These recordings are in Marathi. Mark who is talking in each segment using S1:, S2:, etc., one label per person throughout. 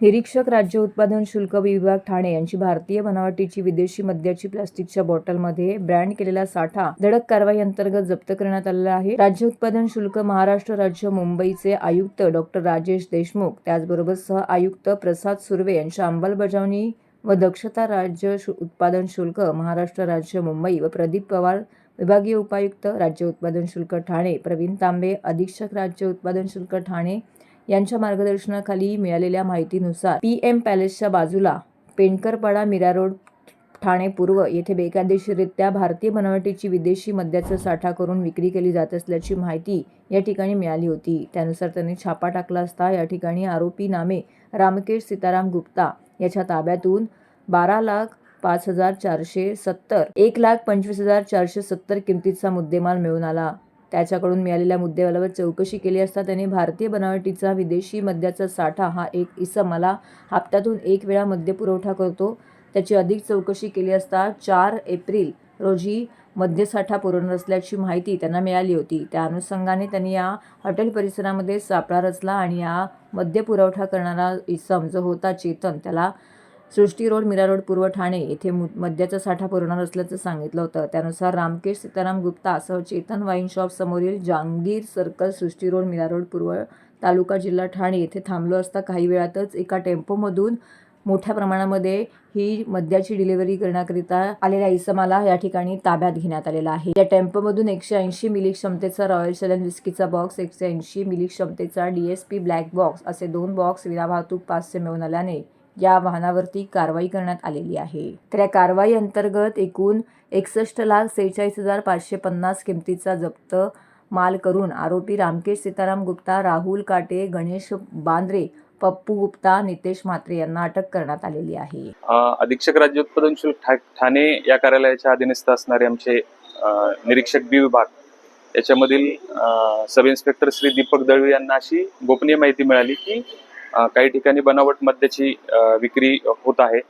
S1: निरीक्षक राज्य उत्पादन शुल्क विभाग ठाणे यांची भारतीय बनावटीची विदेशी मद्याची प्लास्टिकच्या बॉटलमध्ये ब्रँड केलेला साठा धडक कारवाई अंतर्गत जप्त करण्यात आलेला आहे. राज्य उत्पादन शुल्क महाराष्ट्र राज्य मुंबईचे आयुक्त डॉक्टर राजेश देशमुख त्याचबरोबर सह आयुक्त प्रसाद सुर्वे यांच्या अंमलबजावणी व दक्षता राज्य शु- उत्पादन शुल्क महाराष्ट्र राज्य मुंबई व प्रदीप पवार विभागीय उपायुक्त राज्य उत्पादन शुल्क ठाणे प्रवीण तांबे अधीक्षक राज्य उत्पादन शुल्क ठाणे यांच्या मार्गदर्शनाखाली मिळालेल्या माहितीनुसार पी एम पॅलेसच्या बाजूला पेंडकरपाडा मीरा रोड ठाणे पूर्व येथे बेकायदेशीररित्या भारतीय बनावटीची विदेशी मद्याचा साठा करून विक्री केली जात असल्याची माहिती या ठिकाणी मिळाली होती. त्यानुसार त्यांनी छापा टाकला असता या ठिकाणी आरोपी नामे रामकेश सीताराम गुप्ता याच्या ताब्यातून बारा लाख पाच हजार चारशे सत्तर एक लाख पंचवीस हजार चारशे सत्तर किमतीचा मुद्देमाल मिळून आला. त्याच्याकडून मिळालेल्या मुद्देमालावर चौकशी केली असता त्याने भारतीय बनावटीचा विदेशी मद्याचा साठा हा एक इसम मला हप्त्यातून एक वेळा मद्य पुरवठा करतो. त्याची अधिक चौकशी केली असता चार एप्रिल रोजी मद्यसाठा पुरवणार असल्याची माहिती त्यांना मिळाली होती. त्या अनुषंगाने त्यांनी या हॉटेल परिसरामध्ये सापळा रचला आणि या मद्य पुरवठा करणारा इसम जो होता चेतन त्याला सृष्टी रोड मीरा रोड पूर्व ठाणे येथे मद्याचा साठा पुरवणार असल्याचं सांगितलं होतं. त्यानुसार रामकेश सीताराम गुप्ता सह चेतन वाईन शॉप समोरील Jahangir circle Srushti road Mira road पूर्व तालुका जिल्हा ठाणे येथे थांबलो असता काही वेळातच एका टेम्पोमधून मोठ्या प्रमाणामध्ये ही मद्याची डिलिव्हरी करण्याकरिता आलेल्या इसमाला या ठिकाणी ताब्यात घेण्यात आलेला आहे. या टेम्पोमधून एकशे ऐंशी मिली क्षमतेचा रॉयल चलन विस्कीचा बॉक्स एकशे ऐंशी मिली क्षमतेचा डीएसपी ब्लॅक बॉक्स असे दोन बॉक्स विना वाहतूक पासचे मिळून आल्याने या वाहनावरती कारवाई करण्यात आलेली आहे. तर या कारवाई अंतर्गत एकूण एकसष्ट लाख सेहेचाळीस हजार पाचशे पन्नास किमतीचा जप्त माल करून आरोपी रामकेश सीताराम गुप्ता राहुल काटे गणेश बांद्रे पप्पू गुप्ता नितेश म्हात्रे यांना अटक करण्यात आलेली आहे.
S2: अधीक्षक राज्य उत्पादन शुल्क ठा- ठाणे या कार्यालयाच्या अधीनस्थ असणारे आमचे निरीक्षक बी विभाग याच्यामधील सब इन्स्पेक्टर श्री दीपक दळवी यांना अशी गोपनीय माहिती मिळाली की काही ठिकाणी बनावट मद्याची विक्री होत आहे.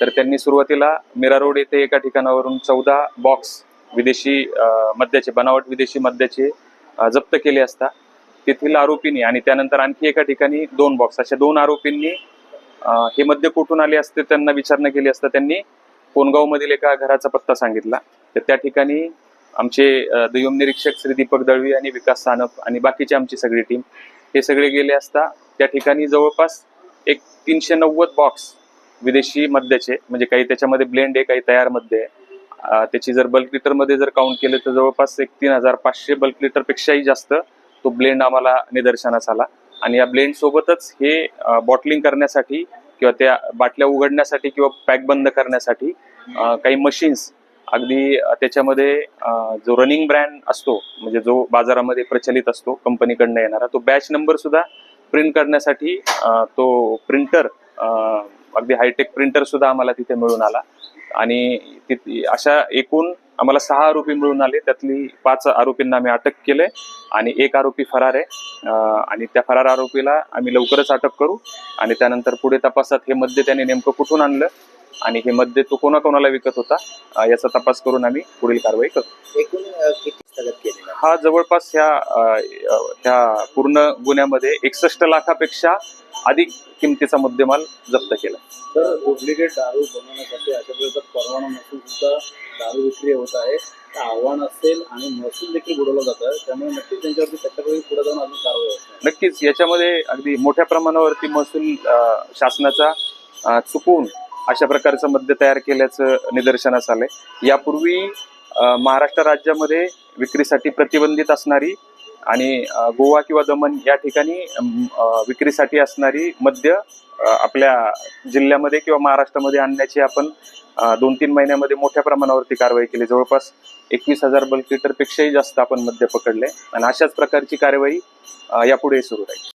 S2: तर त्यांनी सुरुवातीला मीरा रोड येथे एका ठिकाणावरून चौदा बॉक्स विदेशी मद्याचे बनावट विदेशी मद्याचे जप्त केले असता तेथील आरोपींनी आणि त्यानंतर आणखी एका ठिकाणी दोन बॉक्स अशा दोन आरोपींनी हे मद्य कुठून आले असते त्यांना विचारणा केली असता त्यांनी कोणगावमधील एका घराचा पत्ता सांगितला. तर त्या ठिकाणी आमचे अं, दुय्यम निरीक्षक श्री दीपक दळवी आणि विकास सानप आणि बाकीची आमची सगळी टीम हे सगळे गेले असता त्या ठिकाणी जवळपास एक तीनशे नव्वद बॉक्स विदेशी मद्याचे म्हणजे काही त्याच्यामध्ये ब्लेंड आहे काही तयार मध्य आहे. त्याची जर बल्क लिटरमध्ये जर काउंट केलं तर जवळपास एक तीन हजार पाचशे बल्क लिटरपेक्षाही जास्त तो ब्लेंड आम्हाला निदर्शनास आला. आणि या ब्लेंड सोबतच हे बॉटलिंग करण्यासाठी किंवा त्या बाटल्या उघडण्यासाठी किंवा पॅक बंद करण्यासाठी काही मशीन्स अगदी त्याच्यामध्ये जो रनिंग ब्रँड असतो म्हणजे जो बाजारामध्ये प्रचलित असतो कंपनीकडनं येणारा तो बॅच नंबर सुद्धा प्रिंट करण्यासाठी तो प्रिंटर अगदी हायटेक प्रिंटर सुद्धा आम्हाला तिथे मिळून आला. आणि ति- अशा एकूण आम्हाला सहा आरोपी मिळून आले. त्यातली पाच आरोपींना आम्ही अटक केले आणि एक आरोपी फरार आहे. आणि त्या फरार आरोपीला आम्ही लवकरच अटक करू. आणि त्यानंतर पुढे तपासात हे मद्य त्याने नेमकं कुठून आणलं आणि हे मद्य तो कोणाकोणाला विकत होता याचा तपास करून आम्ही पुढील कारवाई करू
S3: एकूण अ, किती स्थगित केलेला
S2: हा जवळपास ह्या ह्या पूर्ण गुन्ह्यामध्ये एकसष्ट लाखापेक्षा अधिक किमतीचा मुद्देमाल जप्त केला.
S3: तर डुप्लिकेट दारू बनवण्यासाठी अशा प्रकारचा परवाना नसून सुद्धा दारू विक्री होत आहे. आव्हान असेल आणि महसूल देखील बुडवला जात त्यामुळे नक्कीच त्यांच्यावरती त्याच्याकडे पुढे जाऊन अजून कारवाई
S2: नक्कीच याच्यामध्ये अगदी मोठ्या प्रमाणावरती महसूल शासनाचा चुकून अशा प्रकारचं मद्य तयार केल्याचं निदर्शनास आलंय. यापूर्वी महाराष्ट्र राज्यामध्ये विक्रीसाठी प्रतिबंधित असणारी आणि गोवा किंवा दमन या ठिकाणी विक्रीसाठी असणारी मद्य आपल्या जिल्ह्यामध्ये किंवा महाराष्ट्रामध्ये आणण्याची आपण दोन तीन महिन्यामध्ये मोठ्या प्रमाणावरती कारवाई केली. जवळपास एकवीस हजार बल्क लिटरपेक्षाही जास्त आपण मद्य पकडले आणि अशाच प्रकारची कारवाई यापुढेही यापुढे सुरू राहील.